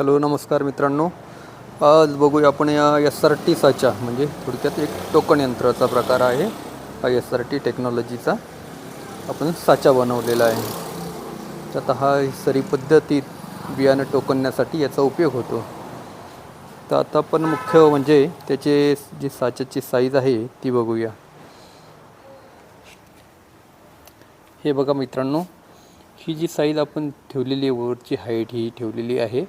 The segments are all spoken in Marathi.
हॅलो नमस्कार मित्रांनो. आज बघूया आपण या एस आर टी साचा म्हणजे थोडक्यात एक टोकन यंत्राचा प्रकार आहे. हा एस आर टी टेक्नॉलॉजीचा आपण साचा बनवलेला आहे. तर आता हा सरी पद्धतीत बियाणं टोकनण्यासाठी याचा उपयोग होतो. तर आता आपण मुख्य म्हणजे त्याचे जी साच्याची साईज आहे ती बघूया. हे बघा मित्रांनो ही जी साईज आपण ठेवलेली आहे वरची हाईट ही ठेवलेली आहे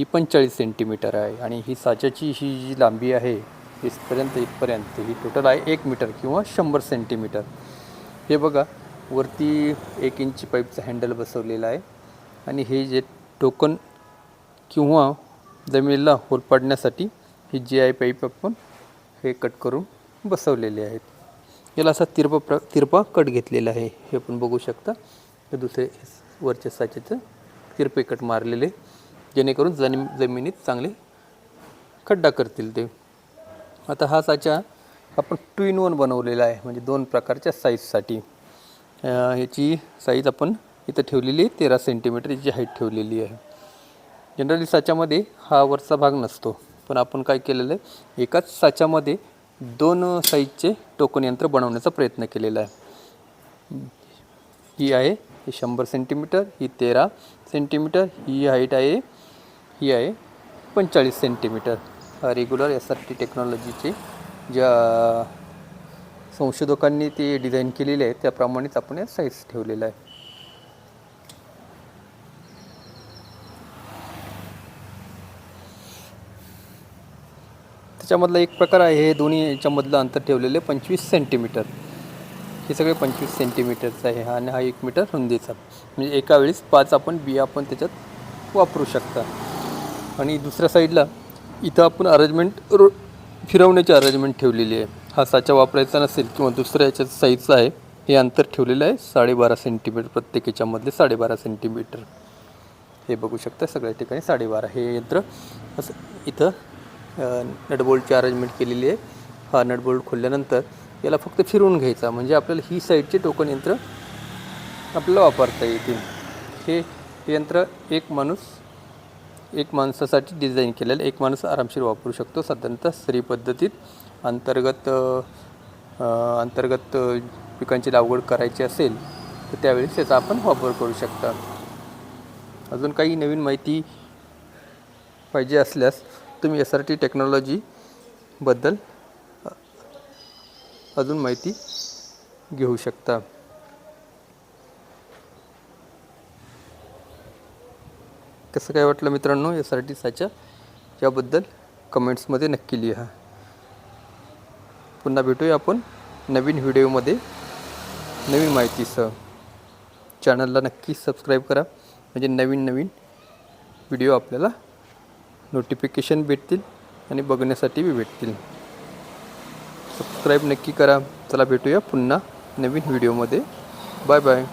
ही पंचेचाळीस सेंटीमीटर आहे आणि ही साच्याची ही जी लांबी आहे इथपर्यंत इथपर्यंत ही टोटल आहे एक मीटर किंवा शंभर सेंटीमीटर हे बघा वरती एक इंची पाईपचं हँडल बसवलेलं आहे आणि हे जे टोकन किंवा जमिनीला होल पाडण्यासाठी ही जी आहे पाईप आपण हे कट करून बसवलेले आहेत. याला असा तिरपा प्र तिरपा कट घेतलेला आहे. हे आपण बघू शकता. हे दुसरे वरच्या साचेचं तिरपे कट मारलेले. जेणेकरून जमीन जमिनीत चांगले खड्डा करतील ते. आता हा साचा आपण टू इन वन बनवलेला आहे. म्हणजे दोन प्रकारच्या साईजसाठी ह्याची साईज आपण इथं ठेवलेली आहे तेरा सेंटीमीटर याची हाईट ठेवलेली आहे. जनरली साच्यामध्ये हा वरचा भाग नसतो. पण आपण काय केलेलं आहे एकाच साच्यामध्ये दोन साईजचे टोकन यंत्र बनवण्याचा प्रयत्न केलेला आहे. ही आहे ही शंभर सेंटीमीटर ही तेरा सेंटीमीटर ही हाईट आहे ही आहे पंचेचाळीस centimetre. Regular S R T टेक्नॉलॉजीचे ज्या संशोधकांनी ती डिझाईन केलेली आहे त्याप्रमाणेच आपण या साईज ठेवलेला आहे. त्याच्यामधला एक प्रकार आहे हे दोन्ही याच्यामधलं अंतर ठेवलेलं आहे पंचवीस सेंटीमीटर. हे सगळे पंचवीस सेंटीमीटरचं आहे आणि हा एक मीटर रुंदीचा. म्हणजे एका वेळेस पाच आपण बिया आपण त्याच्यात वापरू शकता. आणि दुसऱ्या साईडला इथं आपण अरेंजमेंट रो फिरवण्याची अरेंजमेंट ठेवलेली आहे. हा साचा वापरायचा नसेल किंवा दुसऱ्या याच्यात साईजचा आहे हे अंतर ठेवलेलं आहे साडेबारा सेंटीमीटर प्रत्येक याच्यामधले साडेबारा सेंटीमीटर हे बघू शकता सगळ्या ठिकाणी साडेबारा. हे यंत्र असं इथं नटबोल्टची अरेंजमेंट केलेली आहे. हा नटबोल्ट खोलल्यानंतर याला फक्त फिरवून घ्यायचा. म्हणजे आपल्याला ही साईडचे टोकन यंत्र आपल्याला वापरता येतील. हे हे यंत्र एक माणूस एक माणसासाठी डिझाईन केलेलं एक माणूस आरामशीर वापरू शकतो. साधारणतः स्त्री पद्धतीत अंतर्गत अंतर्गत पिकांची लागवड करायची असेल तर त्यावेळेस त्याचा आपण वापर करू शकता. अजून काही नवीन माहिती पाहिजे असल्यास तुम्ही एस आर टी टेक्नॉलॉजीबद्दल अजून माहिती घेऊ शकता. कसं काय वाटलं मित्रांनो एस आर टी साच्या? याबद्दल कमेंट्समध्ये नक्की लिहा. पुन्हा भेटूया आपण नवीन व्हिडिओमध्ये. नवीन माहितीसह. चॅनलला नक्की सबस्क्राईब करा. म्हणजे नवीन नवीन व्हिडिओ आपल्याला नोटिफिकेशन भेटतील आणि बघण्यासाठी बी भेटतील. सबस्क्राईब नक्की करा. चला भेटूया पुन्हा नवीन व्हिडिओमध्ये. Bye bye.